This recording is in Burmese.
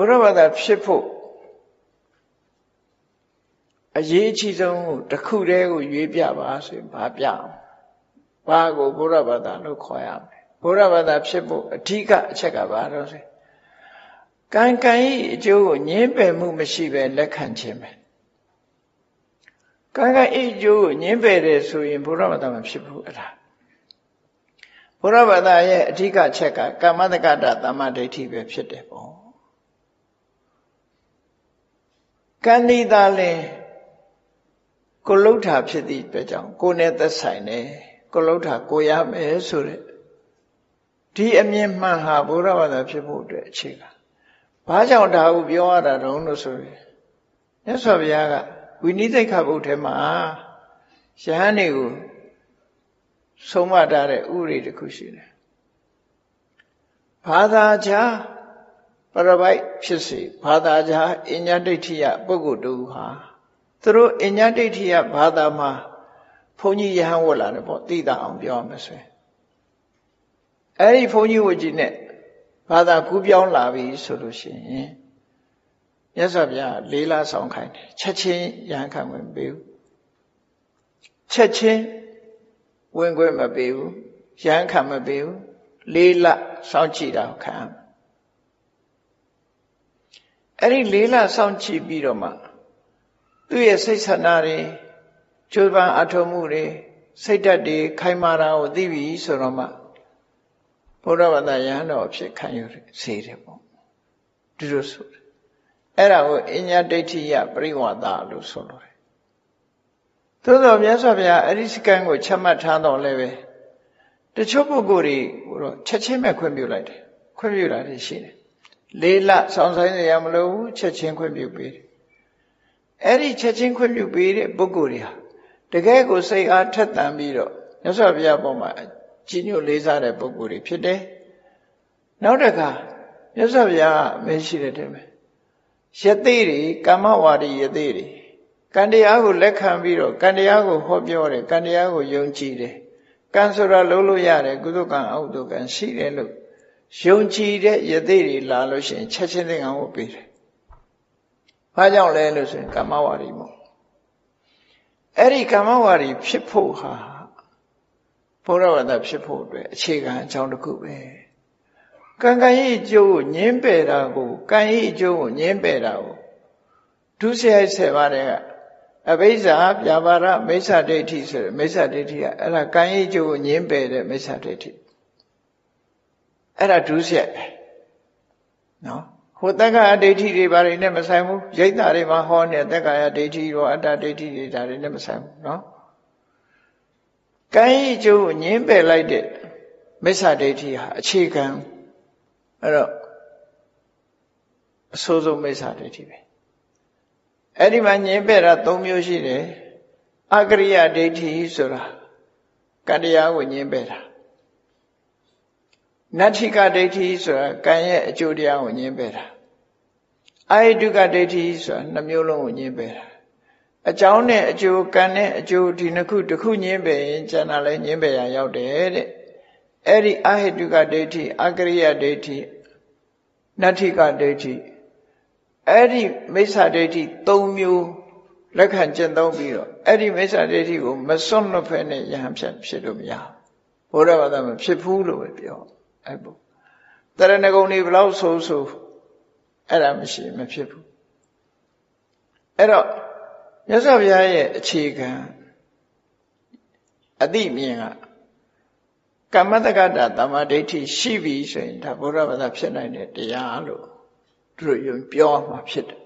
ဘုရားဘာသာဖြစ်ဖို့အရေးအကြီးဆုံးတစ်ခုတည်းကိုရွေးပြပါဆိုရင်ဘာပြအောင်ဘာကိုဘုရားဘာသာလို့ခေါ်ရမလဲဘုရားဘာသာဖြစ်ဖို့အဓိကအချက်ကဘာလို့ဆိုကံကံဤအကျိုးကိုငင်းပယ်မှုမရှိပဲလက်ခံခြင်းပဲကံကံဤအကျိုးကိုငင်းပယ်တယ်ဆိုရင်ဘုရားဘာသာမဖြစ်ဘူးအဲ့ဒါဘုရားဘာသာရဲ့အဓိကချက်ကကမ္မတက္ကတာတမ္မဒိဋ္ဌိပဲဖြစ်တယ်ပေါ့ ကံဤသာလင်ကိုလှုပ်တာဖြစ်သည့်အတွက်ကြောင့်ကိုယ်နဲ့သက်ဆိုင်တယ်ကိုလှုပ်တာကိုရမယ်ဆိုတဲ့ဒီအမြင်မှန်ဟာဘုရားဘာသာဖြစ်ဖို့အတွက်အခြေခံဘာကြောင့်ဒါကိုပြောရတာတုံးလို့ဆိုရင်မြတ်စွာဘုရားကဝိနည်းသိက္ခာပုဒ်ထဲမှာယဟန်တွေကိုဆုံးမထားတဲ့ဥရိတစ်ခုရှိတယ်ဘာသာခြား ပရပိုက်ဖြစ်စေဘာသာခြားအညာဒိဋ္ဌိယပုဂ္ဂိုလ်တူဟာသူတို့အညာဒိဋ္ဌိယဘာသာမှာဘုန်းကြီးယဟန်ဝတ်လာတယ်ပေါ့သိတာအောင်ပြောရမယ်ဆိုရင်အဲ့ဒီဘုန်းကြီးဝတ်ကြီးနဲ့ဘာသာကူးပြောင်းလာပြီဆိုလို့ရှိရင်မြတ်စွာဘုရားလေးလားဆောင်ခိုင်းတယ်ချက်ချင်းယဟန်ခံဝင်ပေးဘူးချက်ချင်းဝင်ခွင့်မပေးဘူးယဟန်ခံမပေးဘူးလေးလစောင့်ကြည့်တာခံ အဲ့ဒီလေးလစောင့်ကြည့်ပြီးတော့မှသူ့ရဲ့စိတ်ဆန္ဒတွေကြိုးပမ်းအထောက်မှုတွေစိတ်ဓာတ်တွေခိုင်မာတာကိုသိပြီဆိုတော့မှဘုရားဘာသာယဟန်တော်အဖြစ်ခံယူစေတယ်ပေါ့ဒီလိုဆိုတယ်အဲ့ဒါကိုအညာဒိဋ္ဌိယပရိဝါဒလို့ဆိုလို့တယ်သို့တော်မြတ်စွာဘုရားအဲ့ဒီစကံကိုချက်မှတ်ထားတော့လည်းပဲတချို့ပုဂ္ဂိုလ်တွေတော့ချက်ချင်းပဲခွင့်ပြုလိုက်တယ်ခွင့်ပြုတာတွေရှိတယ် လေးလဆောင်ဆိုင်ရမလို့ဘူးချက်ချင်းခွင့်ပြုပေးတယ်အဲ့ဒီချက်ချင်းခွင့်ပြုပေးတဲ့ပုဂ္ဂိုလ်တွေဟာတကယ်ကိုစိတ်အားထက်သန်ပြီးတော့မြတ်စွာဘုရားပေါ်မှာကြီးညိုလေးစားတဲ့ပုဂ္ဂိုလ်တွေဖြစ်တယ်နောက်တစ်ခါမြတ်စွာဘုရားမရှိတဲ့တည်းပဲယသိတွေကမ္မဝါဒီယသိတွေကံတရားကိုလက်ခံပြီးတော့ကံတရားကိုဟောပြောတယ်ကံတရားကိုယုံကြည်တယ်ကံဆိုတာလုံးလို့ရတယ်ကုသကံအောက်တုကံရှိတယ်လို့ ယုံကြည်တဲ့ယသိတွေလာလို့ရှိရင်ချက်ချင်းသင်္ကန်းကိုပေးတယ်။ဘာကြောင့်လဲလို့ဆိုရင်ကမ္မဝါဒီမို့အဲ့ဒီကမ္မဝါဒီဖြစ်ဖို့ဟာဘုရားဝတ္တဖြစ်ဖို့အတွက်အခြေခံအကြောင်းတစ်ခုပဲ။ကံကံရဲ့အကျိုးကိုညင်းပယ်တာကိုကံရဲ့အကျိုးကိုညင်းပယ်တာကိုဒုစရိုက်ဆယ်ပါးတဲ့အဘိဇ္ဇာပြပါရမိစ္ဆာဒိဋ္ဌိဆိုတဲ့မိစ္ဆာဒိဋ္ဌိကအဲ့ဒါကံရဲ့အကျိုးကိုညင်းပယ်တဲ့မိစ္ဆာဒိဋ္ဌိ အဲ့ဒါဒုစရိုက်ပဲနော်ဟိုတက္ကရာဒိဋ္ဌိတွေဘာတွေနဲ့မဆိုင်ဘူးရိတ်တာတွေမှာဟောနေတက္ကရာဒိဋ္ဌိရောအတ္တဒိဋ္ဌိတွေဒါတွေနဲ့မဆိုင်ဘူးနော်ကံရဲ့အကျိုးကိုညင်းပယ်လိုက်တဲ့မိစ္ဆာဒိဋ္ဌိဟာအခြေခံအဲ့တော့အဆိုးဆုံးမိစ္ဆာဒိဋ္ဌိပဲအဲ့ဒီမှာညင်းပယ်တာ၃မျိုးရှိတယ်အကရိယဒိဋ္ဌိဆိုတာကတရားကိုညင်းပယ်တာ နတ္ထိကဒိဋ္ဌိဆိုတာကံရဲ့အကျိုးတရားကိုညင်းပယ်တာအာယတုကဒိဋ္ဌိဆိုတာနှမျိုးလုံးကိုညင်းပယ်တာအကြောင်းနဲ့အကျိုးကံနဲ့အကျိုးဒီနှစ်ခုတစ်ခုညင်းပယ်ရင်ကျန်တာလည်းညင်းပယ်ရရောက်တယ်တဲ့အဲ့ဒီအာဟိတုကဒိဋ္ဌိအကရိယဒိဋ္ဌိနတ္ထိကဒိဋ္ဌိအဲ့ဒီမိစ္ဆာဒိဋ္ဌိ၃မျိုးလက်ခံကျင့်သုံးပြီးတော့အဲ့ဒီမိစ္ဆာဒိဋ္ဌိကိုမစွန့်လွတ်ဖဲနဲ့ယဟန်ဖြစ်ဖြစ်လို့မရဘူးဘုရားဘာသာမဖြစ်ဘူးလို့ပဲပြော အဲ့ဘုတရဏဂုံတွေဘလောက်ဆိုးဆိုးအဲ့ဒါမရှိမဖြစ်ဘူးအဲ့တော့မြတ်စွာဘုရားရဲ့အခြေခံအတိမြင်ကကမ္မတက္ကတာတမ္မာဒိဋ္ဌိရှိပြီဆိုရင်ဒါဘုရားဘာသာဖြစ်နိုင်တဲ့တရားလို့သူတို့ယုံပြောမှာဖြစ်တယ်